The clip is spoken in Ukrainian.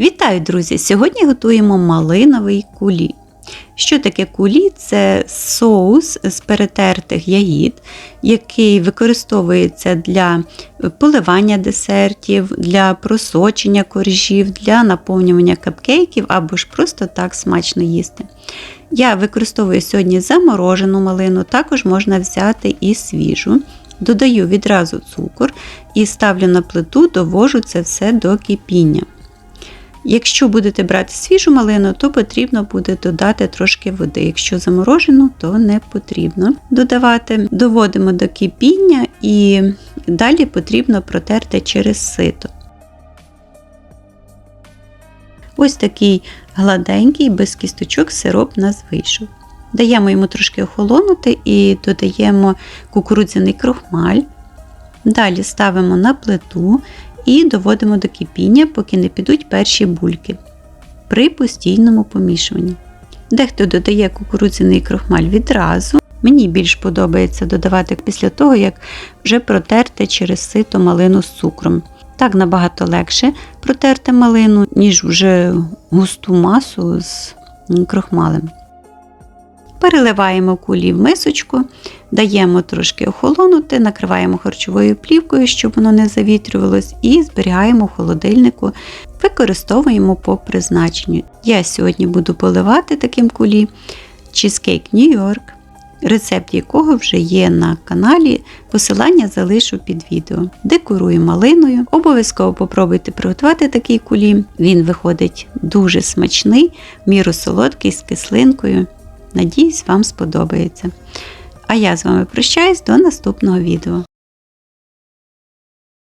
Вітаю, друзі! Сьогодні готуємо малиновий кулі. Що таке кулі? Це соус з перетертих ягід, який використовується для поливання десертів, для просочення коржів, для наповнювання капкейків або ж просто так смачно їсти. Я використовую сьогодні заморожену малину, також можна взяти і свіжу. Додаю відразу цукор і ставлю на плиту, довожу це все до кипіння. Якщо будете брати свіжу малину, то потрібно буде додати трошки води. Якщо заморожену, то не потрібно додавати. Доводимо до кипіння і далі потрібно протерти через сито. Ось такий гладенький, без кісточок сироп у нас вийшов. Даємо йому трошки охолонути і додаємо кукурудзяний крохмаль. Далі ставимо на плиту і доводимо до кипіння, поки не підуть перші бульки при постійному помішуванні. Дехто додає кукурудзяний крохмаль відразу. Мені більш подобається додавати після того, як вже протерти через сито малину з цукром. Так набагато легше протерти малину, ніж вже густу масу з крохмалем. Переливаємо кулі в мисочку, даємо трошки охолонути, накриваємо харчовою плівкою, щоб воно не завітрювалось, і зберігаємо в холодильнику, використовуємо по призначенню. Я сьогодні буду поливати таким кулі чизкейк Нью-Йорк, рецепт якого вже є на каналі. Посилання залишу під відео. Декорую малиною. Обов'язково попробуйте приготувати такий кулі. Він виходить дуже смачний, міру солодкий з кислинкою. Надіюсь, вам сподобається. А я з вами прощаюсь до наступного відео.